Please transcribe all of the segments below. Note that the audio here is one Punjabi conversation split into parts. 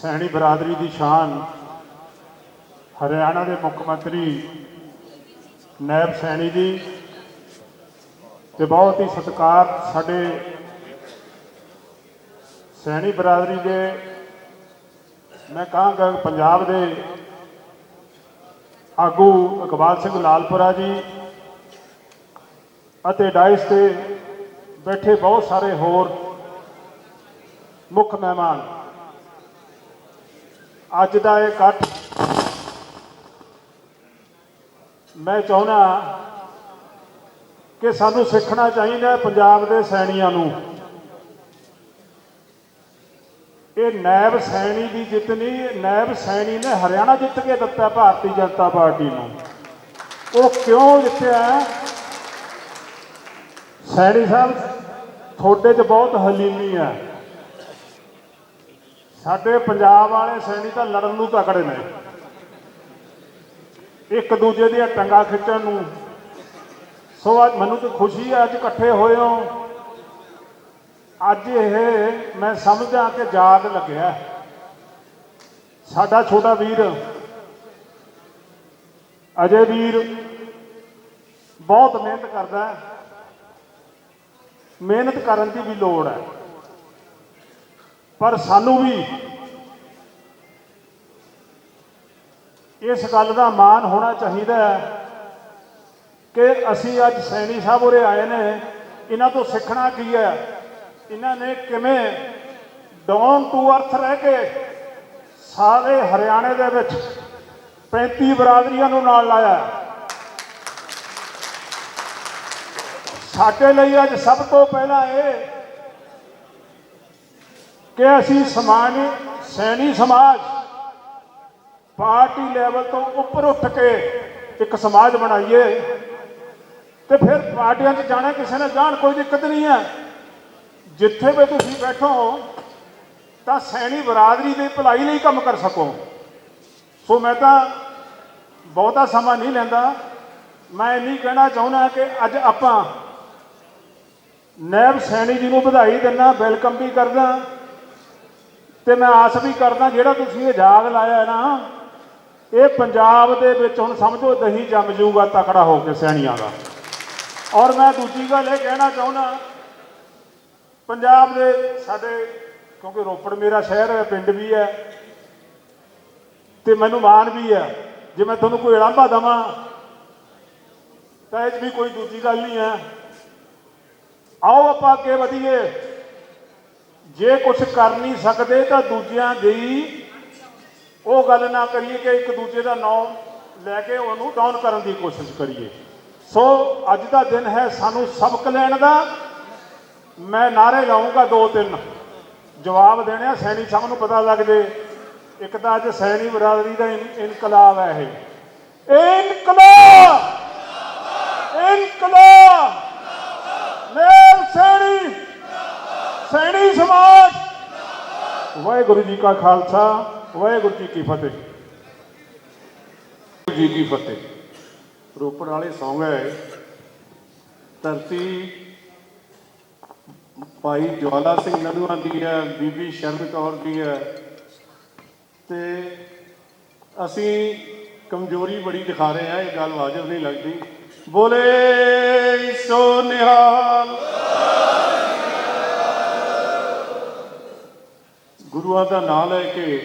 ਸੈਣੀ ਬਰਾਦਰੀ ਦੀ ਸ਼ਾਨ, ਹਰਿਆਣਾ ਦੇ ਮੁੱਖ ਮੰਤਰੀ ਨੈਬ ਸੈਣੀ ਜੀ ਤੇ ਬਹੁਤ ਹੀ ਸਤਿਕਾਰ ਸਾਡੇ ਸੈਣੀ ਬਰਾਦਰੀ ਦੇ, ਮੈਂ ਕਹਾਂਗਾ ਪੰਜਾਬ ਦੇ ਆਗੂ ਇਕਬਾਲ ਸਿੰਘ ਲਾਲਪੁਰਾ ਜੀ ਅਤੇ ਡਾਇਸ ਤੇ ਬੈਠੇ ਬਹੁਤ ਸਾਰੇ ਹੋਰ ਮੁੱਖ ਮਹਿਮਾਨ। ਅੱਜ ਦਾ ਇਹ ਇਕੱਠ ਮੈਂ ਚਾਹੁੰਦਾ ਕਿ ਸਾਨੂੰ ਸਿੱਖਣਾ ਚਾਹੀਦਾ ਪੰਜਾਬ ਦੇ ਸੈਣੀਆਂ ਨੂੰ। ਇਹ ਨੈਬ ਸੈਣੀ ਦੀ ਜਿੱਤ ਨਹੀਂ ਨੈਬ ਸੈਣੀ ਨੇ ਹਰਿਆਣਾ ਜਿੱਤ ਕੇ ਦਿੱਤਾ ਭਾਰਤੀ ਜਨਤਾ ਪਾਰਟੀ ਨੂੰ। ਉਹ ਕਿਉਂ ਜਿੱਤਿਆ ਸੈਣੀ ਸਾਹਿਬ, ਤੁਹਾਡੇ 'ਚ ਬਹੁਤ ਹਲੀਮੀ ਹੈ। ਸਾਡੇ ਪੰਜਾਬ ਵਾਲੇ ਸੈਣੀ ਤਾਂ ਲੜਨ ਨੂੰ ਤਕੜੇ ਨੇ। ਇੱਕ ਦੂਜੇ ਦੀਆਂ ਟੰਗਾ ਖਿੱਚਣ ਨੂੰ। ਸੋ ਅੱਜ ਮੈਨੂੰ ਤਾਂ ਖੁਸ਼ੀ ਹੈ ਅੱਜ ਇਕੱਠੇ ਹੋਏ ਹੋ। ਅੱਜ ਇਹ ਮੈਂ ਸਮਝਦਾ ਕਿ ਯਾਦ ਲੱਗਿਆ। ਸਾਡਾ ਛੋਟਾ ਵੀਰ, ਅਜੇ ਵੀਰ ਬਹੁਤ ਮਿਹਨਤ ਕਰਦਾ ਮਿਹਨਤ ਕਰਨ ਦੀ ਵੀ ਲੋੜ ਹੈ। ਪਰ ਸਾਨੂੰ ਵੀ ਇਸ ਗੱਲ ਦਾ ਮਾਣ ਹੋਣਾ ਚਾਹੀਦਾ ਹੈ ਕਿ ਅਸੀਂ ਅੱਜ ਸੈਣੀ ਸਾਹਿਬ ਉਰੇ ਆਏ ਨੇ। ਇਹਨਾਂ ਤੋਂ ਸਿੱਖਣਾ ਕੀ ਹੈ? ਇਹਨਾਂ ਨੇ ਕਿਵੇਂ ਡਾਊਨ ਟੂ ਅਰਥ ਰਹਿ ਕੇ ਸਾਰੇ ਹਰਿਆਣੇ ਦੇ ਵਿੱਚ 35 ਬਰਾਦਰੀਆਂ ਨੂੰ ਨਾਲ ਲਾਇਆ। ਸਾਡੇ ਲਈ ਅੱਜ ਸਭ ਤੋਂ ਪਹਿਲਾਂ ਇਹ ਕਿ ਅਸੀਂ ਸਮਾਜ ਸੈਣੀ ਸਮਾਜ ਪਾਰਟੀ ਲੈਵਲ ਤੋਂ ਉੱਪਰ ਉੱਠ ਕੇ ਇੱਕ ਸਮਾਜ ਬਣਾਈਏ ਤੇ ਫਿਰ ਪਾਰਟੀਆਂ 'ਚ ਜਾਣਾ ਕਿਸੇ ਨੇ ਜਾਣ ਕੋਈ ਦਿੱਕਤ ਨਹੀਂ ਹੈ। ਜਿੱਥੇ ਵੀ ਤੁਸੀਂ ਬੈਠੋ, ਤਾਂ ਸੈਣੀ ਬਰਾਦਰੀ ਦੀ ਭਲਾਈ ਲਈ ਕੰਮ ਕਰ ਸਕੋ। ਸੋ ਮੈਂ ਤਾਂ ਬਹੁਤਾ ਸਮਾਂ ਨਹੀਂ ਲੈਂਦਾ। ਮੈਂ ਇੰਨੀ ਕਹਿਣਾ ਚਾਹੁੰਦਾ ਕਿ ਅੱਜ ਆਪਾਂ ਨੈਬ ਸੈਣੀ ਜੀ ਨੂੰ ਵਧਾਈ ਦਿੰਦਾ, ਵੈਲਕਮ ਵੀ ਕਰਦਾ। ਤੇ ਮੈਂ ਆਸ ਵੀ ਕਰਦਾ ਜਿਹੜਾ ਤੁਸੀਂ ਇਹ ਜਾਗ ਲਾਇਆ ਨਾ, ਇਹ ਪੰਜਾਬ ਦੇ ਵਿੱਚ ਹੁਣ ਸਮਝੋ ਦਹੀਂ ਜੰਮ ਜਾਊਗਾ ਤਕੜਾ ਹੋ ਕੇ ਸੈਣੀਆਂ ਦਾ। ਔਰ ਮੈਂ ਦੂਜੀ ਗੱਲ ਇਹ ਕਹਿਣਾ ਚਾਹੁੰਦਾ, ਪੰਜਾਬ ਦੇ ਸਾਡੇ, ਕਿਉਂਕਿ ਰੋਪੜ ਮੇਰਾ ਸ਼ਹਿਰ ਹੈ, ਪਿੰਡ ਵੀ ਹੈ, ਤੇ ਮੈਨੂੰ ਮਾਣ ਵੀ ਹੈ, ਜੇ ਮੈਂ ਤੁਹਾਨੂੰ ਕੋਈ ਉਲਾਂਭਾ ਦਵਾਂ, ਤਾਂ ਇਹ 'ਚ ਵੀ ਕੋਈ ਦੂਜੀ ਗੱਲ ਨਹੀਂ ਹੈ। ਆਓ ਆਪਾਂ ਅੱਗੇ ਵਧੀਏ। ਜੇ ਕੁਝ ਕਰ ਨਹੀਂ ਸਕਦੇ ਤਾਂ ਦੂਜਿਆਂ ਦੀ ਉਹ ਗੱਲ ਨਾ ਕਰੀਏ ਕਿ ਇੱਕ ਦੂਜੇ ਦਾ ਨਾਮ ਲੈ ਕੇ ਉਹਨੂੰ ਡਾਊਨ ਕਰਨ ਦੀ ਕੋਸ਼ਿਸ਼ ਕਰੀਏ। ਸੋ ਅੱਜ ਦਾ ਦਿਨ ਹੈ ਸਾਨੂੰ ਸਬਕ ਲੈਣ ਦਾ। ਮੈਂ ਨਾਰੇ ਲਾਉਂਗਾ ਦੋ ਤਿੰਨ। ਜਵਾਬ ਦੇਣਿਆ ਸੈਣੀ ਸਾਹਿਬ ਨੂੰ ਪਤਾ ਲੱਗ ਜੇ। ਇੱਕ ਤਾਂ ਅੱਜ ਸੈਣੀ ਬਰਾਦਰੀ ਦਾ ਇਨ- ਇਨਕਲਾਬ ਹੈ ਇਹ। ਇਨਕਲਾਬ! ਇਨਕਲਾਬ! ਨੇਰ ਸੈਣੀ! ਸੈਣੀ ਸਮਾਜ। ਵਾਹਿਗੁਰੂ ਜੀ ਕਾ ਖਾਲਸਾ, ਵਾਹਿਗੁਰੂ ਜੀ ਕੀ ਫਤਿਹ। ਜੀ ਕੀ ਫਤਿਹ। ਰੋਪੜ ਵਾਲੇ ਸੌਂਗ ਹੈ, ਧਰਤੀ ਭਾਈ ਜਵਾਲਾ ਸਿੰਘ ਨਲੂਆਂ ਦੀ ਹੈ, ਬੀਬੀ ਸ਼ਰਨ ਕੌਰ ਦੀ ਹੈ। ਤੇ ਅਸੀਂ ਕਮਜ਼ੋਰੀ ਬੜੀ ਦਿਖਾ ਰਹੇ ਹਾਂ, ਇਹ ਗੱਲ ਵਾਜਬ ਨਹੀਂ ਲੱਗਦੀ। ਬੋਲੇ ਸੋ ਨਿਹਾਲ। ਗੁਰੂਆਂ ਦਾ ਨਾਮ ਲੈ ਕੇ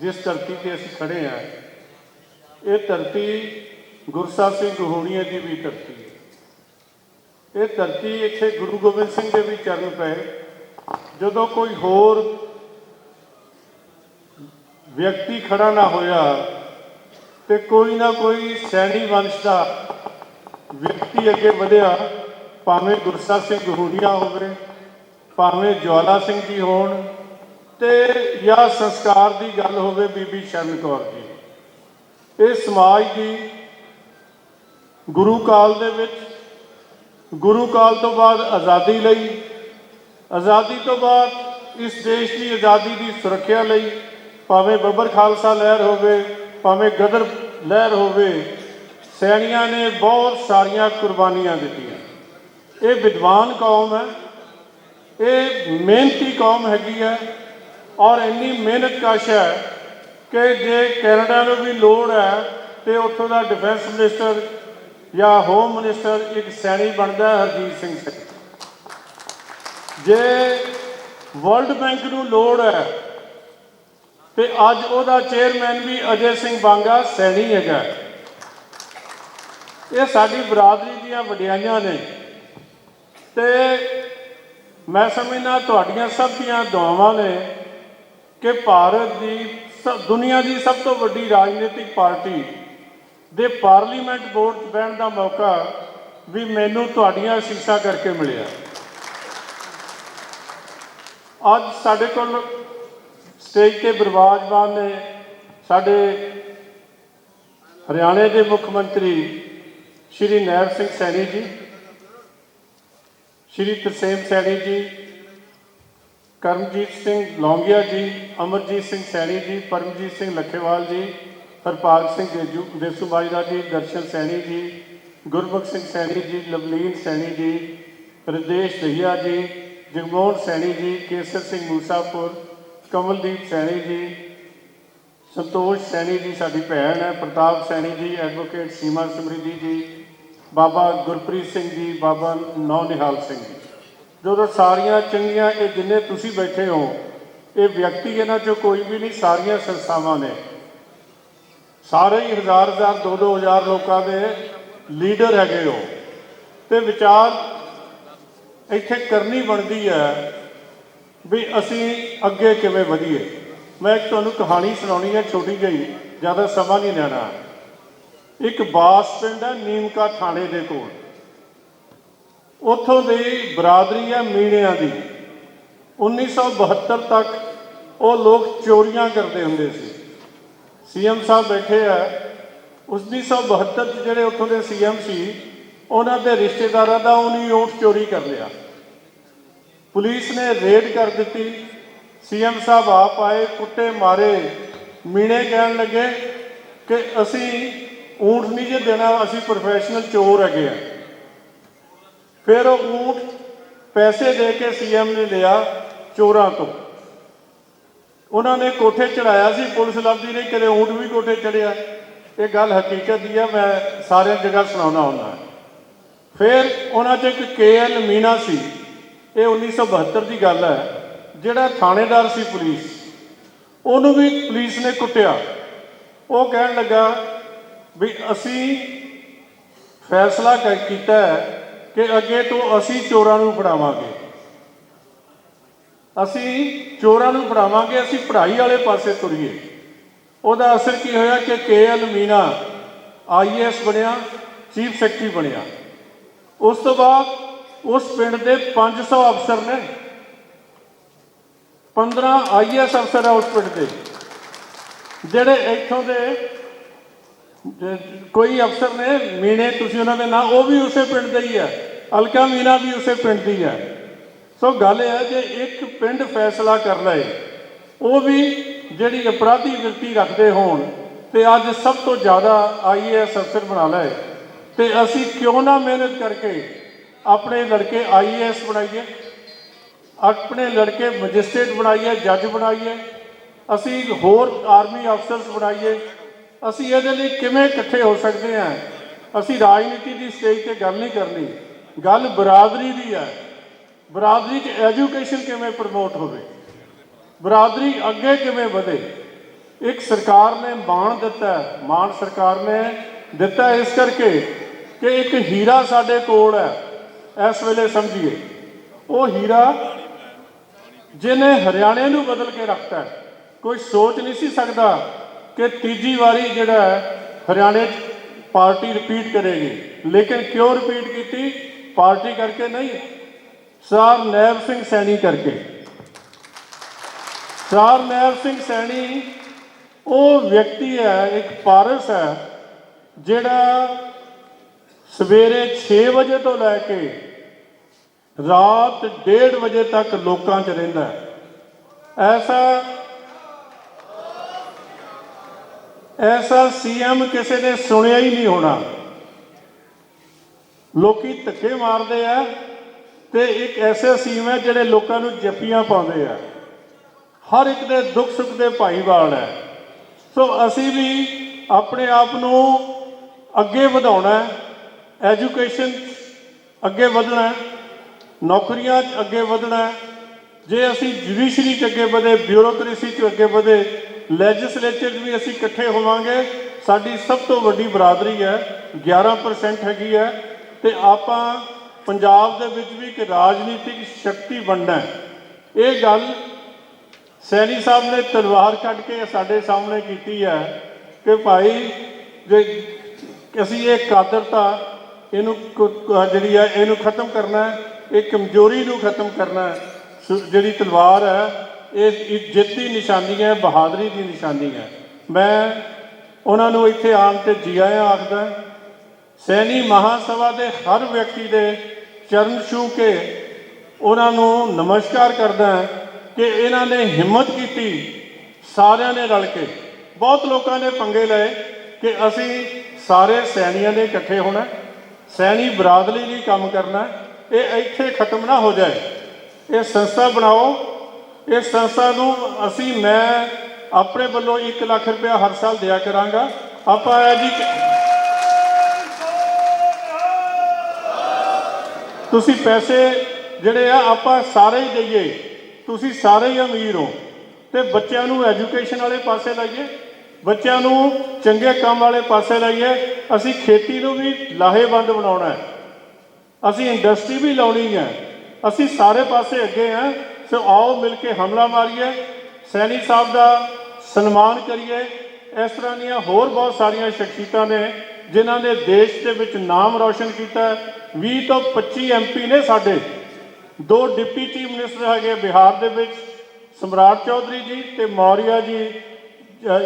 ਜਿਸ ਧਰਤੀ ਤੇ ਅਸੀਂ ਖੜੇ ਹਾਂ ਇਹ ਧਰਤੀ ਗੁਰਸਾਹਿਬ ਸਿੰਘ ਗਹੋਣੀਆਂ ਦੀ ਵੀ ਧਰਤੀ ਹੈ। ਇਹ ਧਰਤੀ ਇੱਥੇ ਗੁਰੂ ਗੋਬਿੰਦ ਸਿੰਘ ਦੇ ਵੀ ਚਰਨ ਪਏ। ਜਦੋਂ ਕੋਈ ਹੋਰ ਵਿਅਕਤੀ ਖੜਾ ਨਾ ਹੋਇਆ ਤੇ ਕੋਈ ਨਾ ਕੋਈ ਸੈਣੀ ਵੰਸ਼ ਦਾ ਵਿਅਕਤੀ ਅੱਗੇ ਵਧਿਆ, ਭਾਵੇਂ ਗੁਰਸਾਹਿਬ ਸਿੰਘ ਗਹੋਣੀਆਂ ਹੋਵੇ ਭਾਵੇਂ ਜਵਾਲਾ ਸਿੰਘ ਜੀ ਹੋਣ ਤੇ ਜਾਂ ਸੰਸਕਾਰ ਦੀ ਗੱਲ ਹੋਵੇ ਬੀਬੀ ਸ਼ਰਨ ਕੌਰ ਦੀ ਇਹ ਸਮਾਜ ਦੀ ਗੁਰੂ ਕਾਲ ਦੇ ਵਿੱਚ, ਗੁਰੂ ਕਾਲ ਤੋਂ ਬਾਅਦ ਆਜ਼ਾਦੀ ਲਈ, ਆਜ਼ਾਦੀ ਤੋਂ ਬਾਅਦ ਇਸ ਦੇਸ਼ ਦੀ ਆਜ਼ਾਦੀ ਦੀ ਸੁਰੱਖਿਆ ਲਈ ਭਾਵੇਂ ਬੱਬਰ ਖਾਲਸਾ ਲਹਿਰ ਹੋਵੇ, ਭਾਵੇਂ ਗਦਰ ਲਹਿਰ ਹੋਵੇ, ਸੈਣੀਆਂ ਨੇ ਬਹੁਤ ਸਾਰੀਆਂ ਕੁਰਬਾਨੀਆਂ ਦਿੱਤੀਆਂ। ਇਹ ਵਿਦਵਾਨ ਕੌਮ ਹੈ, ਇਹ ਮਿਹਨਤੀ ਕੌਮ ਹੈਗੀ ਹੈ ਔਰ ਇੰਨੀ ਮਿਹਨਤ ਕਸ਼ ਹੈ ਕਿ ਜੇ ਕੈਨੇਡਾ ਨੂੰ ਵੀ ਲੋੜ ਹੈ ਤੇ ਉੱਥੋਂ ਦਾ ਡਿਫੈਂਸ ਮਿਨਿਸਟਰ ਜਾਂ ਹੋਮ ਮਿਨਿਸਟਰ ਇੱਕ ਸੈਣੀ ਬਣਦਾ ਹਰਜੀਤ ਸਿੰਘ ਸੈਣੀ। ਜੇ ਵਰਲਡ ਬੈਂਕ ਨੂੰ ਲੋੜ ਹੈ ਤੇ ਅੱਜ ਉਹਦਾ ਚੇਅਰਮੈਨ ਵੀ ਅਜੇ ਸਿੰਘ ਬਾਂਗਾ ਸੈਣੀ ਹੈਗਾ। ਇਹ ਸਾਡੀ ਬਰਾਦਰੀ ਦੀਆਂ ਵਡਿਆਈਆਂ ਨੇ। ਤੇ ਮੈਂ ਸਮਝਦਾ ਤੁਹਾਡੀਆਂ ਸਭ ਦੀਆਂ ਦੁਆਵਾਂ ਨੇ। ਕਿ ਭਾਰਤ ਦੀ ਸ- ਦੁਨੀਆ ਦੀ ਸਭ ਤੋਂ ਵੱਡੀ ਰਾਜਨੀਤਿਕ ਪਾਰਟੀ ਦੇ ਪਾਰਲੀਮੈਂਟ ਬੋਰਡ 'ਚ ਬਹਿਣ ਦਾ ਮੌਕਾ ਵੀ ਮੈਨੂੰ ਤੁਹਾਡੀਆਂ ਅਸੀਸਾਂ ਕਰਕੇ ਮਿਲਿਆ। ਅੱਜ ਸਾਡੇ ਕੋਲ ਸਟੇਜ ਤੇ ਬਿਰਾਜਮਾਨ ਨੇ ਸਾਡੇ ਹਰਿਆਣੇ ਦੇ ਮੁੱਖ ਮੰਤਰੀ ਸ਼੍ਰੀ ਨੈਬ ਸਿੰਘ ਸੈਣੀ ਜੀ, ਸ਼੍ਰੀ ਤਰਸੇਮ ਸੈਣੀ ਜੀ ਕਰਮਜੀਤ ਸਿੰਘ ਲੌਂਗੀਆ ਜੀ, ਅਮਰਜੀਤ ਸਿੰਘ ਸੈਣੀ ਜੀ, ਪਰਮਜੀਤ ਸਿੰਘ ਲੱਖੇਵਾਲ ਜੀ, ਹਰਪਾਲ ਸਿੰਘ ਦੇਜੂ ਦੇਸੂ ਬਾਜਰਾ ਜੀ, ਦਰਸ਼ਨ ਸੈਣੀ ਜੀ ਗੁਰਬਖਸ਼ ਸਿੰਘ ਸੈਣੀ ਜੀ, ਲਵਲੀਨ ਸੈਣੀ ਜੀ, ਰਜੇਸ਼ ਦਹੀਆ ਜੀ, ਜਗਮੋਹਨ ਸੈਣੀ ਜੀ, ਕੇਸਰ ਸਿੰਘ ਮੂਸਾਪੁਰ, ਕਮਲਦੀਪ ਸੈਣੀ ਜੀ, ਸੰਤੋਸ਼ ਸੈਣੀ ਜੀ ਸਾਡੀ ਭੈਣ ਹੈ, ਪ੍ਰਤਾਪ ਸੈਣੀ ਜੀ ਐਡਵੋਕੇਟ ਸੀਮਾ ਸਮਰਿੱਧੀ ਜੀ, ਬਾਬਾ ਗੁਰਪ੍ਰੀਤ ਸਿੰਘ ਜੀ, ਬਾਬਾ ਨੌ ਨਿਹਾਲ ਸਿੰਘ ਜੀ। ਜਦੋਂ ਸਾਰੀਆਂ ਚੰਗੀਆਂ ਇਹ ਜਿੰਨੇ ਤੁਸੀਂ ਬੈਠੇ ਹੋ, ਇਹ ਵਿਅਕਤੀ ਇਹਨਾਂ ਚੋਂ ਕੋਈ ਵੀ ਨਹੀਂ, ਸਾਰੀਆਂ ਸੰਸਥਾਵਾਂ ਨੇ। ਸਾਰੇ ਹੀ ਹਜ਼ਾਰ ਹਜ਼ਾਰ, ਦੋ ਦੋ ਹਜ਼ਾਰ ਲੋਕਾਂ ਦੇ ਲੀਡਰ ਹੈਗੇ ਹੋ ਤੇ ਵਿਚਾਰ ਇੱਥੇ ਕਰਨੀ ਬਣਦੀ ਹੈ ਵੀ ਅਸੀਂ ਅੱਗੇ ਕਿਵੇਂ ਵਧੀਏ। ਮੈਂ ਇੱਕ ਤੁਹਾਨੂੰ ਕਹਾਣੀ ਸੁਣਾਉਣੀ ਹੈ ਛੋਟੀ ਜਿਹੀ, ਜ਼ਿਆਦਾ ਸਮਾਂ ਨਹੀਂ ਲੈਣਾ। ਇੱਕ ਬਾਸ ਪਿੰਡ ਹੈ, ਨੀਮਕਾ ਥਾਣੇ ਦੇ ਕੋਲ। ਉੱਥੋਂ ਦੀ ਬਰਾਦਰੀ ਹੈ ਮੀਣਿਆਂ ਦੀ। 1972 ਤੱਕ ਉਹ ਲੋਕ ਚੋਰੀਆਂ ਕਰਦੇ ਹੁੰਦੇ ਸੀ। ਸੀਐਮ ਸਾਹਿਬ ਬੈਠੇ ਆ। 1972 ਚ ਜਿਹੜੇ ਉੱਥੋਂ ਦੇ ਸੀਐਮ ਸੀ, ਉਹਨਾਂ ਦੇ ਰਿਸ਼ਤੇਦਾਰਾਂ ਦਾ ਉਹਨੇ ਊਂਠ ਚੋਰੀ ਕਰ ਲਿਆ। ਪੁਲਿਸ ਨੇ ਰੇਡ ਕਰ ਦਿੱਤੀ। ਸੀਐਮ ਸਾਹਿਬ ਆਪ ਆਏ, ਕੁੱਟੇ, ਮਾਰੇ। ਮੀਣੇ ਕਹਿਣ ਲੱਗੇ ਕਿ ਅਸੀਂ ਊਂਠ ਨਹੀਂ ਜੇ ਦੇਣਾ, ਅਸੀਂ ਪ੍ਰੋਫੈਸ਼ਨਲ ਚੋਰ ਹੈਗੇ ਆ। ਫਿਰ ਉਹ ਊਂਠ ਪੈਸੇ ਦੇ ਕੇ ਸੀਐਮ ਨੇ ਲਿਆ ਚੋਰਾਂ ਤੋਂ। ਉਹਨਾਂ ਨੇ ਕੋਠੇ ਚੜਾਇਆ ਸੀ, ਪੁਲਿਸ ਲੱਭਦੀ ਨਹੀਂ ਕਦੇ ਊਂਠ ਵੀ ਕੋਠੇ ਚੜਿਆ ਇਹ ਗੱਲ ਹਕੀਕਤ ਦੀ ਹੈ ਮੈਂ ਸਾਰਿਆਂ ਜਗ੍ਹਾ ਸੁਣਾਉਣਾ ਹੁੰਦਾ। ਫਿਰ ਉਹਨਾਂ 'ਚ ਇੱਕ ਕੇਐਲ ਮੀਨਾ ਸੀ, ਇਹ 1972 ਦੀ ਗੱਲ ਹੈ, ਜਿਹੜਾ ਥਾਣੇਦਾਰ ਸੀ ਪੁਲਿਸ। ਉਹਨੂੰ ਵੀ ਪੁਲਿਸ ਨੇ ਕੁੱਟਿਆ। ਉਹ ਕਹਿਣ ਲੱਗਾ ਵੀ ਅਸੀਂ ਫੈਸਲਾ ਕਰ ਕੀਤਾ ਹੈ ਕਿ ਅੱਗੇ ਤੋਂ ਅਸੀਂ ਚੋਰਾਂ ਨੂੰ ਫੜਾਵਾਂਗੇ। ਅਸੀਂ ਚੋਰਾਂ ਨੂੰ ਫੜਾਵਾਂਗੇ, ਅਸੀਂ ਪੜ੍ਹਾਈ ਵਾਲੇ ਪਾਸੇ ਤੁਰੀਏ। ਉਹਦਾ ਅਸਰ ਕੀ ਹੋਇਆ ਕਿ ਕੇ ਕੇਐਲ ਮੀਨਾ ਆਈਐਸ ਬਣਿਆ, ਚੀਫ ਸੈਕਟਰੀ ਬਣਿਆ। ਉਸ ਤੋਂ ਬਾਅਦ ਉਸ ਪਿੰਡ ਦੇ 500 ਅਫਸਰ ਨੇ। 15 ਆਈਐਸ ਅਫਸਰ ਆ ਉਸ ਪਿੰਡ ਦੇ। ਜਿਹੜੇ ਇੱਥੋਂ ਦੇ ਕੋਈ ਅਫਸਰ ਨੇ, ਮੀਨੇ, ਤੁਸੀਂ ਉਹਨਾਂ ਦੇ ਨਾਂ, ਉਹ ਵੀ ਉਸੇ ਪਿੰਡ ਦੇ ਹੀ ਹੈ ਅਲਕਾ ਮੀਨਾ ਵੀ ਉਸੇ ਪਿੰਡ ਦੀ ਹੈ। ਸੋ ਗੱਲ ਇਹ ਹੈ ਜੇ ਇੱਕ ਪਿੰਡ ਫੈਸਲਾ ਕਰ ਲਏ, ਉਹ ਵੀ ਜਿਹੜੀ ਅਪਰਾਧੀ ਵਿਰਤੀ ਰੱਖਦੇ ਹੋਣ ਤੇ ਅੱਜ ਸਭ ਤੋਂ ਜ਼ਿਆਦਾ ਆਈਏਐਸ ਅਫਸਰ ਬਣਾ ਲਏ, ਤੇ ਅਸੀਂ ਕਿਉਂ ਨਾ ਮਿਹਨਤ ਕਰਕੇ ਆਪਣੇ ਲੜਕੇ ਆਈਏਐਸ ਬਣਾਈਏ, ਆਪਣੇ ਲੜਕੇ ਮੈਜਿਸਟ੍ਰੇਟ ਬਣਾਈਏ, ਜੱਜ ਬਣਾਈਏ, ਅਸੀਂ ਹੋਰ ਆਰਮੀ ਅਫਸਰਸ ਬਣਾਈਏ, ਅਸੀਂ ਇਹਦੇ ਲਈ ਕਿਵੇਂ ਇਕੱਠੇ ਹੋ ਸਕਦੇ ਹਾਂ? ਅਸੀਂ ਰਾਜਨੀਤੀ ਦੀ ਸਟੇਜ ਤੇ ਗੱਲ ਨਹੀਂ ਕਰਨੀ। ਗੱਲ ਬਰਾਦਰੀ ਦੀ ਹੈ। ਬਰਾਦਰੀ 'ਚ ਐਜੂਕੇਸ਼ਨ ਕਿਵੇਂ ਪ੍ਰਮੋਟ ਹੋਵੇ? ਬਰਾਦਰੀ ਅੱਗੇ ਕਿਵੇਂ ਵਧੇ? ਇੱਕ ਸਰਕਾਰ ਨੇ ਮਾਣ ਦਿੱਤਾ ਮਾਣ ਸਰਕਾਰ ਨੇ ਦਿੱਤਾ ਇਸ ਕਰਕੇ ਕਿ ਇੱਕ ਹੀਰਾ ਸਾਡੇ ਕੋਲ ਹੈ। ਇਸ ਵੇਲੇ ਸਮਝੀਏ, ਉਹ ਹੀਰਾ ਜਿਹਨੇ ਹਰਿਆਣੇ ਨੂੰ ਬਦਲ ਕੇ ਰੱਖਤਾ ਕੋਈ ਸੋਚ ਨਹੀਂ ਸੀ ਸਕਦਾ ਕਿ ਤੀਜੀ ਵਾਰੀ ਜਿਹੜਾ ਹੈ, ਹਰਿਆਣੇ 'ਚ ਪਾਰਟੀ ਰਿਪੀਟ ਕਰੇਗੀ। ਲੇਕਿਨ ਕਿਉਂ ਰਿਪੀਟ ਕੀਤੀ? ਪਾਰਟੀ ਕਰਕੇ ਨਹੀਂ, ਸਰ ਨੈਬ ਸਿੰਘ ਸੈਣੀ ਕਰਕੇ। ਸਰ ਨੈਬ ਸਿੰਘ ਸੈਣੀ, ਉਹ ਵਿਅਕਤੀ ਹੈ, ਇੱਕ ਪਾਰਸ ਹੈ, ਜਿਹੜਾ ਸਵੇਰੇ 6 ਵਜੇ ਤੋਂ ਲੈ ਕੇ ਰਾਤ 1:30 ਵਜੇ ਤੱਕ ਲੋਕਾਂ 'ਚ ਰਹਿੰਦਾ ਹੈ। ਐਸਾ ਐਸਾ ਸੀਐਮ ਕਿਸੇ ਨੇ ਸੁਣਿਆ ਹੀ ਨਹੀਂ ਹੋਣਾ। ਲੋਕੀ ਧੱਕੇ ਮਾਰਦੇ ਆ ਤੇ ਇੱਕ ਐਸੇ ਸੀਮ ਹੈ ਜਿਹੜੇ ਲੋਕਾਂ ਨੂੰ ਜੱਫੀਆਂ ਪਾਉਂਦੇ ਆ। ਹਰ ਇੱਕ ਦੇ ਦੁੱਖ ਸੁੱਖ ਦੇ ਭਾਈਵਾਲ ਹੈ। ਸੋ ਅਸੀਂ ਵੀ ਆਪਣੇ ਆਪ ਨੂੰ ਅੱਗੇ ਵਧਾਉਣਾ ਹੈ, ਐਜੂਕੇਸ਼ਨ ਅੱਗੇ ਵਧਣਾ ਹੈ, ਨੌਕਰੀਆਂ 'ਚ ਅੱਗੇ ਵਧਣਾ ਹੈ। ਜੇ ਅਸੀਂ ਜੁਡੀਸ਼ਰੀ 'ਚ ਅੱਗੇ ਵਧੇ, ਬਿਊਰੋਕ੍ਰੇਸੀ 'ਚ ਅੱਗੇ ਵਧੇ ਲੈਜਿਸਲੇਚਰ 'ਚ ਵੀ ਅਸੀਂ ਇਕੱਠੇ ਹੋਵਾਂਗੇ, ਸਾਡੀ ਸਭ ਤੋਂ ਵੱਡੀ ਬਰਾਦਰੀ ਹੈ 11% ਹੈਗੀ ਹੈ। ਤੇ ਆਪਾਂ ਪੰਜਾਬ ਦੇ ਵਿੱਚ ਵੀ ਇੱਕ ਰਾਜਨੀਤਿਕ ਸ਼ਕਤੀ ਬਣਨਾ ਇਹ ਗੱਲ ਸੈਣੀ ਸਾਹਿਬ ਨੇ ਤਲਵਾਰ ਕੱਢ ਕੇ ਸਾਡੇ ਸਾਹਮਣੇ ਕੀਤੀ ਹੈ ਕਿ ਭਾਈ ਜੇ ਅਸੀਂ ਇਹ ਕਾਦਰਤਾ ਇਹਨੂੰ ਜਿਹੜੀ ਹੈ ਇਹਨੂੰ ਖਤਮ ਕਰਨਾ ਹੈ, ਇਹ ਕਮਜ਼ੋਰੀ ਨੂੰ ਖਤਮ ਕਰਨਾ ਹੈ ਜਿਹੜੀ ਤਲਵਾਰ ਹੈ, ਇਹ ਜਿੱਤ ਦੀ ਨਿਸ਼ਾਨੀ ਹੈ, ਬਹਾਦਰੀ ਦੀ ਨਿਸ਼ਾਨੀ ਹੈ। ਮੈਂ ਉਹਨਾਂ ਨੂੰ ਇੱਥੇ ਆਉਣ ਤੇ ਜੀ ਆਇਆਂ ਆਖਦਾ ਸੈਣੀ ਮਹਾਸਭਾ ਦੇ ਹਰ ਵਿਅਕਤੀ ਦੇ ਚਰਨ ਛੂਹ ਕੇ ਉਹਨਾਂ ਨੂੰ ਨਮਸਕਾਰ ਕਰਦਾ ਹਾਂ ਕਿ ਇਹਨਾਂ ਨੇ ਹਿੰਮਤ ਕੀਤੀ, ਸਾਰਿਆਂ ਨੇ ਰਲ ਕੇ। ਬਹੁਤ ਲੋਕਾਂ ਨੇ ਪੰਗੇ ਲਏ ਕਿ ਅਸੀਂ ਸਾਰੇ ਸੈਣੀਆਂ ਨੇ ਇਕੱਠੇ ਹੋਣਾ ਸੈਣੀ ਬਰਾਦਰੀ ਲਈ ਕੰਮ ਕਰਨਾ ਇਹ ਇੱਥੇ ਖਤਮ ਨਾ ਹੋ ਜਾਏ। ਇਹ ਸੰਸਥਾ ਬਣਾਓ ਇਸ ਸੰਸਥਾ ਨੂੰ ਅਸੀਂ, ਮੈਂ ਆਪਣੇ ਵੱਲੋਂ 1 ਲੱਖ ਰੁਪਇਆ ਹਰ ਸਾਲ ਦਿਆ ਕਰਾਂਗਾ। ਆਪਾਂ ਇਹ ਜੀ ਤੁਸੀਂ ਪੈਸੇ ਜਿਹੜੇ ਆ, ਆਪਾਂ ਸਾਰੇ ਹੀ ਦਈਏ। ਤੁਸੀਂ ਸਾਰੇ ਹੀ ਅਮੀਰ ਹੋ। ਤੇ ਬੱਚਿਆਂ ਨੂੰ ਐਜੂਕੇਸ਼ਨ ਵਾਲੇ ਪਾਸੇ ਲਾਈਏ। ਬੱਚਿਆਂ ਨੂੰ ਚੰਗੇ ਕੰਮ ਵਾਲੇ ਪਾਸੇ ਲਾਈਏ। ਅਸੀਂ ਖੇਤੀ ਨੂੰ ਵੀ ਲਾਹੇਵੰਦ ਬਣਾਉਣਾ ਹੈ। ਅਸੀਂ ਇੰਡਸਟਰੀ ਵੀ ਲਾਉਣੀ ਹੈ। ਅਸੀਂ ਸਾਰੇ ਪਾਸੇ ਅੱਗੇ ਹਾਂ। ਸੋ ਆਓ ਮਿਲ ਕੇ ਹਮਲਾ ਮਾਰੀਏ। ਸੈਣੀ ਸਾਹਿਬ ਦਾ ਸਨਮਾਨ ਕਰੀਏ। ਇਸ ਤਰ੍ਹਾਂ ਦੀਆਂ ਹੋਰ ਬਹੁਤ ਸਾਰੀਆਂ ਸ਼ਖਸੀਅਤਾਂ ਨੇ। ਜਿਨ੍ਹਾਂ ਨੇ ਦੇਸ਼ ਦੇ ਵਿੱਚ ਨਾਮ ਰੌਸ਼ਨ ਕੀਤਾ ਹੈ। 20 ਤੋਂ 25 ਐਮਪੀ ਨੇ ਸਾਡੇ। ਦੋ ਡਿਪਟੀ ਚੀਫ ਮਿਨਿਸਟਰ ਹੈਗੇ ਬਿਹਾਰ ਦੇ ਵਿੱਚ, ਸਮਰਾਟ ਚੌਧਰੀ ਜੀ ਤੇ ਮੌਰੀਆ ਜੀ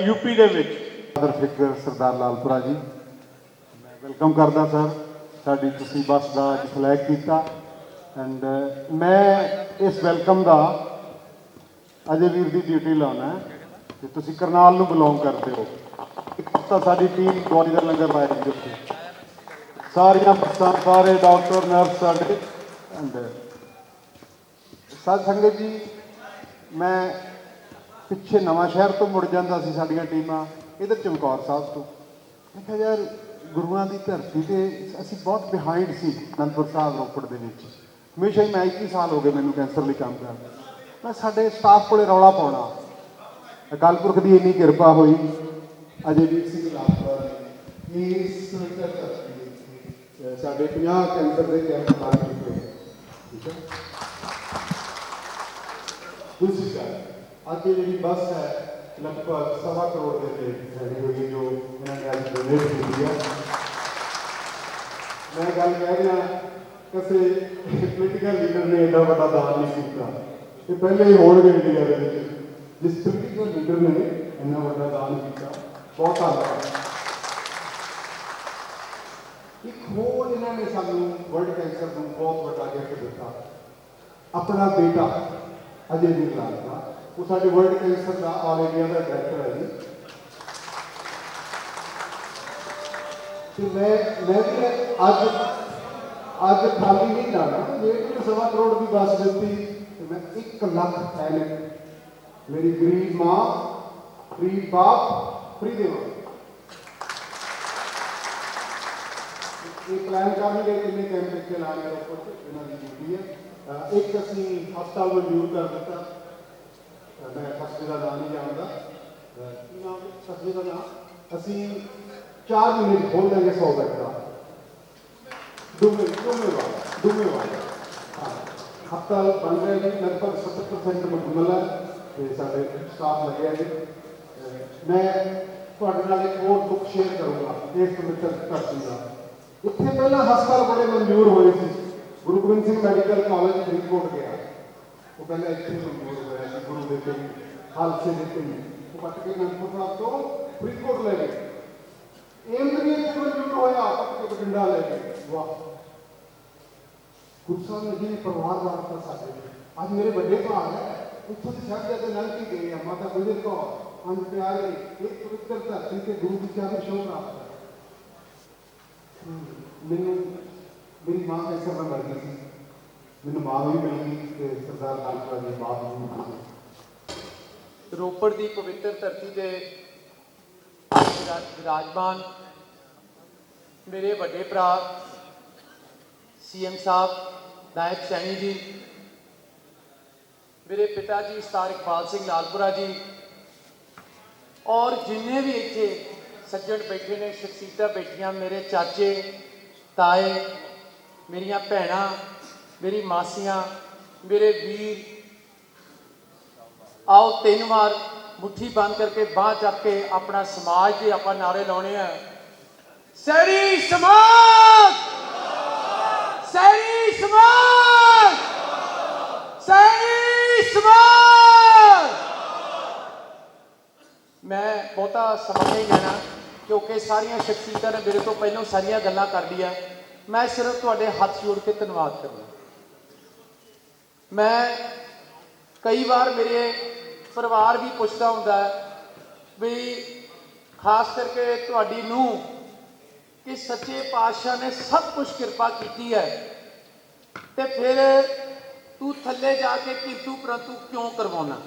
ਯੂਪੀ ਦੇ ਵਿੱਚ। ਫਾਦਰ ਫਿਕਰ ਸਰਦਾਰ ਲਾਲਪੁਰਾ ਜੀ, ਮੈਂ ਵੈਲਕਮ ਕਰਦਾ ਸਰ। ਸਾਡੀ ਤੁਸੀਂ ਬੱਸ ਦਾ ਫਲੈਗ ਕੀਤਾ। ਐਂਡ ਮੈਂ ਇਸ ਵੈਲਕਮ ਦਾ ਅਜੇ ਵੀਰ ਦੀ ਡਿਊਟੀ ਲਾਉਣਾ ਹੈ। ਤੇ ਤੁਸੀਂ ਕਰਨਾਲ ਨੂੰ ਬਿਲੋਂਗ ਕਰਦੇ ਹੋ। ਇੱਕ ਹਫ਼ਤਾ ਸਾਡੀ ਟੀਮ ਗੋਰੀ ਦਾ ਲੰਗਰ ਜੀ ਉੱਥੇ। ਸਾਰੀਆਂ ਬੱਸਾਂ, ਸਾਰੇ ਡਾਕਟਰ ਨਰਸ ਸਾਡੇ ਐਂਡ ਸਾਧ ਸੰਗਤ ਜੀ, ਮੈਂ ਪਿੱਛੇ ਨਵਾਂ ਸ਼ਹਿਰ ਤੋਂ ਮੁੜ ਜਾਂਦਾ ਸੀ ਸਾਡੀਆਂ ਟੀਮਾਂ ਇਧਰ ਚਮਕੌਰ ਸਾਹਿਬ ਤੋਂ। ਮੈਂ ਕਿਹਾ ਯਾਰ, ਗੁਰੂਆਂ ਦੀ ਧਰਤੀ ਤੇ ਅਸੀਂ ਬਹੁਤ ਬਿਹਾਈਂਡ ਸੀ ਅਨੰਦਪੁਰ ਸਾਹਿਬ, ਰੋਪੜ ਦੇ ਵਿੱਚ। ਹਮੇਸ਼ਾ ਹੀ ਮੈਂ 21 ਸਾਲ ਹੋ ਗਏ ਮੈਨੂੰ ਕੈਂਸਰ ਲਈ ਕੰਮ ਕਰਦਾ ਮੈਂ ਸਾਡੇ ਸਟਾਫ ਕੋਲੇ ਰੌਲਾ ਪਾਉਣਾ। ਅਕਾਲ ਪੁਰਖ ਦੀ ਇੰਨੀ ਕਿਰਪਾ ਹੋਈ। ਅਜੇਵੀਰ ਸਿੰਘ ਲਾਪਰਾ ਨੇ ਇਸ ਧਰਤੀ ਤੇ ਸਾਡੇ 50 ਕੈਂਸਰ ਦੇ ਕੈਂਪ ਲਾ ਦਿੱਤੇ ਠੀਕ ਹੈ ਦੂਸਰੀ ਗੱਲ ਅੱਜ ਇਹ ਜਿਹੜੀ ਬੱਸ ਹੈ ਲਗਭਗ ਸਵਾ ਕਰੋੜ ਦੇ ਤੇ ਖੜੀ ਹੋਈ ਹੈ ਜੋ ਇਹਨਾਂ ਨੇ ਅੱਜ ਡੋਨੇਟ ਕੀਤੀ ਹੈ ਮੈਂ ਗੱਲ ਕਹਿ ਰਿਹਾ ਕਿਸੇ ਪੋਲੀਟੀਕਲ ਲੀਡਰ ਨੇ ਇੰਨਾ ਵੱਡਾ ਦਾਨ ਨਹੀਂ ਕੀਤਾ ਇਹ ਪਹਿਲੇ ਹੀ ਹੋਣਗੇ ਇੰਡੀਆ ਦੇ ਵਿੱਚ ਜਿਸ ਪੋਲੀਟੀਕਲ ਲੀਡਰ ਨੇ ਇੰਨਾ ਵੱਡਾ ਦਾਨ ਕੀਤਾ ਬਹੁਤ ਧੰਨਵਾਦ। ਇੱਕ ਹੋਰ ਇਹਨਾਂ ਨੇ ਸਾਨੂੰ ਵਰਲਡ ਕੈਂਸਰ ਨੂੰ ਬਹੁਤ ਵੱਡਾ ਗਿਫਟ ਦਿੱਤਾ। ਆਪਣਾ ਬੇਟਾ ਅਜੇ ਵੀ ਲਾਲਦਾ ਉਹ ਸਾਡੇ ਵਰਲਡ ਕੈਂਸਰ ਦਾ ਆਲ ਇੰਡੀਆ ਦਾ ਡਾਇਰੈਕਟਰ ਹੈ ਜੀ। ਤੇ ਮੈਂ ਮੈਂ ਵੀ ਅੱਜ ਅੱਜ ਖਾਲੀ ਨਹੀਂ ਜਾਣਾ। ਜੇ ਸਵਾ ਕਰੋੜ ਦੀ ਬੱਸ ਦਿੱਤੀ ਤੇ ਮੈਂ 1 ਲੱਖ ਥੈਲੈਂਡ ਮੇਰੀ ਗਰੀਬ ਮਾਂ, ਗਰੀਬ ਬਾਪ ਫਰੀ ਦੇਵਾਂ ਇਹ ਪਲਾਨ ਕਰਾਂਗੇ ਕਿ ਕਿੰਨੇ ਕੈਂਪ ਇੱਥੇ ਲਾਣੇ ਆ ਉੱਪਰ ਇਹਨਾਂ ਦੀ ਡਿਊਟੀ ਹੈ। ਇੱਕ ਅਸੀਂ ਹਸਪਤਾਲ ਮਨਜ਼ੂਰ ਕਰ ਦਿੱਤਾ। ਮੈਂ ਹਸਪਤਾਲ ਦਾ ਨਾਮ ਨਹੀਂ ਜਾਣਦਾ। ਨਾਮ ਹੈ? ਦਾ ਨਾਮ ਅਸੀਂ 4 ਮਹੀਨੇ ਖੋਲ ਦਾਂਗੇ 100 ਬੈੱਡ ਦਾ। ਦੁਮੇ ਦੁਮੇਵਾਲ ਦੁਮੇਵਾਲ ਹਾਂ। ਹਸਪਤਾਲ ਬਣ ਰਿਹਾ ਜੀ, ਲਗਭਗ 70% ਮੁਕੰਮਲ ਹੈ ਤੇ ਸਾਡੇ ਸਟਾਫ ਲੱਗਿਆ ਜੀ। ਮੈਂ ਤੁਹਾਡੇ ਨਾਲ ਇੱਕ ਹੋਰ ਦੁੱਖ ਸ਼ੇਅਰ ਕਰੂੰਗਾ ਇਸ ਪਵਿੱਤਰ ਧਰਤੀ ਦਾ। ਇੱਥੇ ਪਹਿਲਾਂ ਹਸਪਤਾਲ ਬੜੇ ਮਨਜ਼ੂਰ ਹੋਏ ਸੀ। ਗੁਰੂ ਗੋਬਿੰਦ ਸਿੰਘ ਮੈਡੀਕਲ ਕਾਲਜ ਫਰੀਦਕੋਟ ਗਿਆ। ਉਹ ਪਹਿਲਾਂ ਇੱਥੇ ਮਨਜ਼ੂਰ ਹੋਇਆ ਸੀ, ਗੁਰੂ ਦੇ ਤੇ ਹਾਲਸੇ ਦੇ ਤੇ ਉਹ ਪੱਟ ਕੇ ਅਨੰਦਪੁਰ ਸਾਹਿਬ ਤੋਂ ਫਰੀਦਕੋਟ ਲੈ ਗਏ। ਏਮਸ ਵੀ ਇੱਥੇ ਮਨਜ਼ੂਰ ਹੋਇਆ, ਪੱਟ ਕੇ ਬਠਿੰਡਾ ਲੈ ਗਏ। ਵਾਹ। ਗੁਰੂ ਸਾਹਿਬ ਨੇ ਜਿਹਨੇ ਪਰਿਵਾਰ ਵਾਰਤਾ ਸਾਡੇ ਲਈ। ਅੱਜ ਮੇਰੇ ਵੱਡੇ ਭਰਾ ਹੈ, ਉੱਥੋਂ ਦੀ ਸਾਹਿਬਜ਼ਾਦੇ ਨਾਲ ਕੀ ਗਏ ਆ ਮਾਤਾ ਗੁਜਰ ਕੌਰ। ਅੰਜ ਪਿਆਰੇ ਇੱਕ ਪਵਿੱਤਰ ਧਰਤੀ ਤੇ ਗੁਰੂ ਦੀ ਚਾਦਰ ਸ਼ੋਭ ਪ੍ਰਾਪਤ ਹੈ ਮੈਨੂੰ, ਮੇਰੀ ਮਾਂ ਕੈਂਸਰ ਨਾਲ ਮਰ ਗਈ ਸੀ। ਮੈਨੂੰ ਮਾਂ ਵੀ ਮਿਲ ਗਈ ਤੇ ਸਰਦਾਰ ਲਾਲਪੁਰਾ ਦੀ ਬਾਤ ਵੀ ਮਿਲ ਰੋਪੜ ਦੀ ਪਵਿੱਤਰ ਧਰਤੀ ਤੇ ਵਿਰਾਜਮਾਨ ਮੇਰੇ ਵੱਡੇ ਭਰਾ ਸੀਐਮ ਸਾਹਿਬ ਨਾਇਕ ਸੈਣੀ ਜੀ, ਮੇਰੇ ਪਿਤਾ ਜੀ, ਸਤਾਰ ਇਕਬਾਲ ਸਿੰਘ ਲਾਲਪੁਰਾ ਜੀ ਔਰ ਜਿੰਨੇ ਵੀ ਇੱਥੇ ਸੱਜਣ ਬੈਠੇ ਨੇ, ਸ਼ਖਸੀਅਤਾਂ ਬੈਠੀਆਂ, ਮੇਰੇ ਚਾਚੇ, ਤਾਏ, ਮੇਰੀਆਂ ਭੈਣਾਂ, ਮੇਰੀ ਮਾਸੀਆਂ, ਮੇਰੇ ਵੀਰ, ਆਓ ਤਿੰਨ ਵਾਰ ਮੁੱਠੀ ਬੰਦ ਕਰਕੇ ਬਾਹ ਚੱਕ ਕੇ ਆਪਣਾ ਸਮਾਜ ਦੇ ਆਪਾਂ ਨਾਰੇ ਲਾਉਣੇ ਆ। ਸੈਰੀ ਸਮਾਜ! ਸੈਰੀ ਸਮਾਜ! ਸੈਰੀ ਸਮਾਜ! ਮੈਂ ਬਹੁਤਾ ਸਮਾਂ ਨਹੀਂ ਲੈਣਾ, ਕਿਉਂਕਿ ਸਾਰੀਆਂ ਸ਼ਖਸੀਅਤਾਂ ਨੇ ਮੇਰੇ ਤੋਂ ਪਹਿਲਾਂ ਸਾਰੀਆਂ ਗੱਲਾਂ ਕਰ ਲਈਆਂ। ਮੈਂ ਸਿਰਫ ਤੁਹਾਡੇ ਹੱਥ ਜੋੜ ਕੇ ਧੰਨਵਾਦ ਕਰਨਾ ਮੈਂ ਕਈ ਵਾਰ ਮੇਰੇ ਪਰਿਵਾਰ ਵੀ ਪੁੱਛਦਾ ਹੁੰਦਾ ਵੀ ਖਾਸ ਕਰਕੇ ਤੁਹਾਡੀ ਨੂੰ ਕਿ ਸੱਚੇ ਪਾਤਸ਼ਾਹ ਨੇ ਸਭ ਕੁਝ ਕਿਰਪਾ ਕੀਤੀ ਹੈ ਤੇ ਫਿਰ ਤੂੰ ਥੱਲੇ ਜਾ ਕੇ ਕਿੰਤੂ ਪ੍ਰੰਤੂ ਕਿਉਂ ਕਰਵਾਉਣਾ?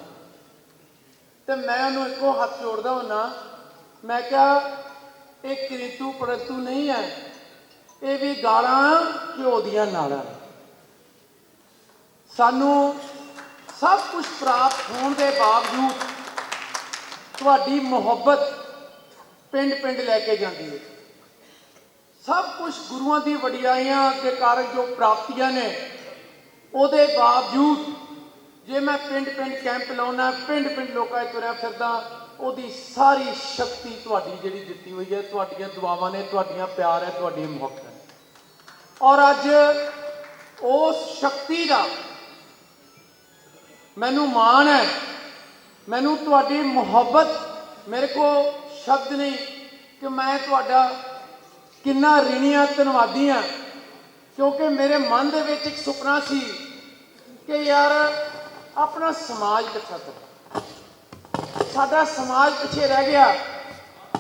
ਤੇ ਮੈਂ ਉਹਨੂੰ ਇੱਕੋ ਹੱਥ ਜੋੜਦਾ ਹੁੰਨਾ। ਮੈਂ ਕਿਹਾ, ਇਹ ਕਿੰਤੂ ਪ੍ਰੰਤੂ ਨਹੀਂ ਹੈ। ਇਹ ਵੀ ਗਾਲਾਂ ਘਿਓ ਦੀਆਂ ਨਾਲਾਂ ਸਾਨੂੰ ਸਭ ਕੁਝ ਪ੍ਰਾਪਤ ਹੋਣ ਦੇ ਬਾਵਜੂਦ ਤੁਹਾਡੀ ਮੁਹੱਬਤ ਪਿੰਡ ਪਿੰਡ ਲੈ ਕੇ ਜਾਂਦੀ ਹੈ। ਸਭ ਕੁਝ ਗੁਰੂਆਂ ਦੀ ਵਡਿਆਈਆਂ ਦੇ ਕਾਰਨ ਜੋ ਪ੍ਰਾਪਤੀਆਂ ਨੇ, ਉਹਦੇ ਬਾਵਜੂਦ ਜੇ ਮੈਂ ਪਿੰਡ ਪਿੰਡ ਕੈਂਪ ਲਾਉਣਾ ਪਿੰਡ ਪਿੰਡ ਲੋਕਾਂ 'ਚ ਤੁਰਿਆ ਫਿਰਦਾ, ਉਹਦੀ ਸਾਰੀ ਸ਼ਕਤੀ ਤੁਹਾਡੀ ਜਿਹੜੀ ਦਿੱਤੀ ਹੋਈ ਹੈ, ਤੁਹਾਡੀਆਂ ਦੁਆਵਾਂ ਨੇ, ਤੁਹਾਡੀਆਂ ਪਿਆਰ ਹੈ, ਤੁਹਾਡੀ ਮੁਹੱਬਤ ਹੈ। ਔਰ ਅੱਜ ਉਸ ਸ਼ਕਤੀ ਦਾ ਮੈਨੂੰ ਮਾਣ ਹੈ, ਮੈਨੂੰ ਤੁਹਾਡੀ ਮੁਹੱਬਤ, ਮੇਰੇ ਕੋ ਸ਼ਬਦ ਨਹੀਂ ਕਿ ਮੈਂ ਤੁਹਾਡਾ ਕਿੰਨਾ ਰਿਣੀਆ ਧੰਨਵਾਦੀ ਹਾਂ, ਕਿਉਂਕਿ ਮੇਰੇ ਮਨ ਦੇ ਵਿੱਚ ਇੱਕ ਸੁਪਨਾ ਸੀ ਕਿ ਯਾਰ ਆਪਣਾ ਸਮਾਜ ਇਕੱਠਾ ਕਰੋ। ਸਾਡਾ ਸਮਾਜ ਪਿੱਛੇ ਰਹਿ ਗਿਆ।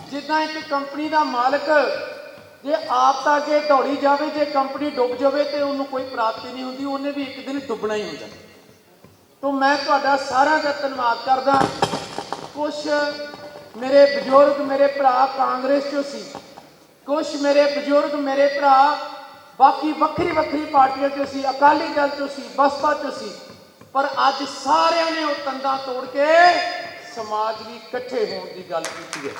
ਜਿੱਦਾਂ ਇੱਕ ਕੰਪਨੀ ਦਾ ਮਾਲਕ ਜੇ ਆਪ ਤਾਂ ਅੱਗੇ ਦੌੜੀ ਜਾਵੇ, ਜੇ ਕੰਪਨੀ ਡੁੱਬ ਜਾਵੇ ਤੇ ਉਹਨੂੰ ਕੋਈ ਪ੍ਰਾਪਤੀ ਨਹੀਂ ਹੁੰਦੀ, ਉਹਨੇ ਵੀ ਇੱਕ ਦਿਨ ਡੁੱਬਣਾ ਹੀ ਹੁੰਦਾ ਤੋ ਮੈਂ ਤੁਹਾਡਾ ਸਾਰਿਆਂ ਦਾ ਧੰਨਵਾਦ ਕਰਦਾ। ਕੁਝ ਮੇਰੇ ਬਜ਼ੁਰਗ ਮੇਰੇ ਭਰਾ ਕਾਂਗਰਸ ਚੋਂ ਸੀ। ਕੁਝ ਮੇਰੇ ਬਜ਼ੁਰਗ ਮੇਰੇ ਭਰਾ ਬਾਕੀ ਵੱਖਰੀ ਵੱਖਰੀ ਪਾਰਟੀਆਂ ਚੋਂ ਸੀ, ਅਕਾਲੀ ਦਲ ਚੋਂ ਸੀ, ਬਸਪਾ ਚੋਂ ਸੀ। ਪਰ ਅੱਜ ਸਾਰਿਆਂ ਨੇ ਉਹ ਤੰਦਾਂ ਤੋੜ ਕੇ ਸਮਾਜ ਵੀ ਇਕੱਠੇ ਹੋਣ ਦੀ ਗੱਲ ਕੀਤੀ ਹੈ।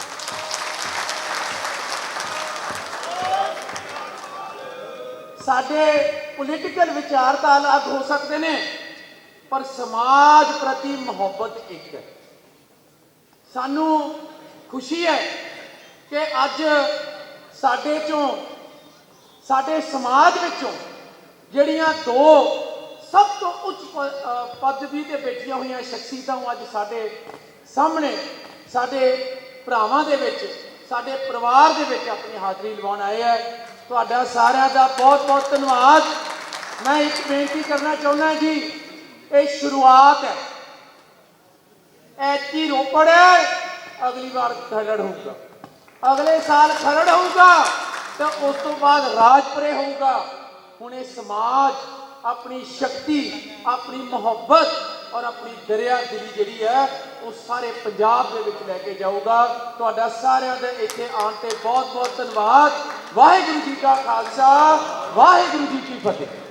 ਸਾਡੇ ਪੋਲੀਟੀਕਲ ਵਿਚਾਰ ਤਾਂ ਅਲੱਗ ਹੋ ਸਕਦੇ ਨੇ, ਪਰ ਸਮਾਜ ਪ੍ਰਤੀ ਮੁਹੱਬਤ ਇੱਕ ਹੈ। ਸਾਨੂੰ ਖੁਸ਼ੀ ਹੈ ਕਿ ਅੱਜ ਸਾਡੇ ਚੋਂ, ਸਾਡੇ ਸਮਾਜ ਵਿੱਚੋਂ ਜਿਹੜੀਆਂ ਦੋ ਸਭ ਤੋਂ ਉੱਚ ਪਦਵੀ ਤੇ ਬੈਠੀਆਂ ਹੋਈਆਂ ਸ਼ਖਸੀਅਤਾਂ ਉਹ ਅੱਜ ਸਾਡੇ ਸਾਹਮਣੇ, ਸਾਡੇ ਭਰਾਵਾਂ ਦੇ ਵਿੱਚ, ਸਾਡੇ ਪਰਿਵਾਰ ਦੇ ਵਿੱਚ ਆਪਣੀ ਹਾਜ਼ਰੀ ਲਵਾਉਣ ਆਏ ਹੈ ਤੁਹਾਡਾ ਸਾਰਿਆਂ ਦਾ ਬਹੁਤ ਬਹੁਤ ਧੰਨਵਾਦ। ਮੈਂ ਇੱਕ ਬੇਨਤੀ ਕਰਨਾ ਚਾਹੁੰਦਾ ਜੀ, ਇਹ ਸ਼ੁਰੂਆਤ ਹੈ। ਐਤੀ ਰੋਪੜ ਹੈ, ਅਗਲੀ ਵਾਰ ਖਰੜ ਹੋਊਗਾ। ਅਗਲੇ ਸਾਲ ਖਰੜ ਹੋਊਗਾ, ਤਾਂ ਉਸ ਤੋਂ ਬਾਅਦ ਰਾਜਪੁਰੇ ਹੋਊਗਾ। ਹੁਣ ਇਹ ਸਮਾਜ ਆਪਣੀ ਸ਼ਕਤੀ, ਆਪਣੀ ਮੁਹੱਬਤ ਔਰ ਆਪਣੀ ਦਰਿਆ ਦਿਲੀ ਜਿਹੜੀ ਹੈ, ਉਹ ਸਾਰੇ ਪੰਜਾਬ ਦੇ ਵਿੱਚ ਲੈ ਕੇ ਜਾਊਗਾ। ਤੁਹਾਡਾ ਸਾਰਿਆਂ ਦਾ ਇੱਥੇ ਆਉਣ ਤੇ ਬਹੁਤ ਬਹੁਤ ਧੰਨਵਾਦ। ਵਾਹਿਗੁਰੂ ਜੀ ਕਾ ਖਾਲਸਾ, ਵਾਹਿਗੁਰੂ ਜੀ ਕੀ ਫਤਿਹ।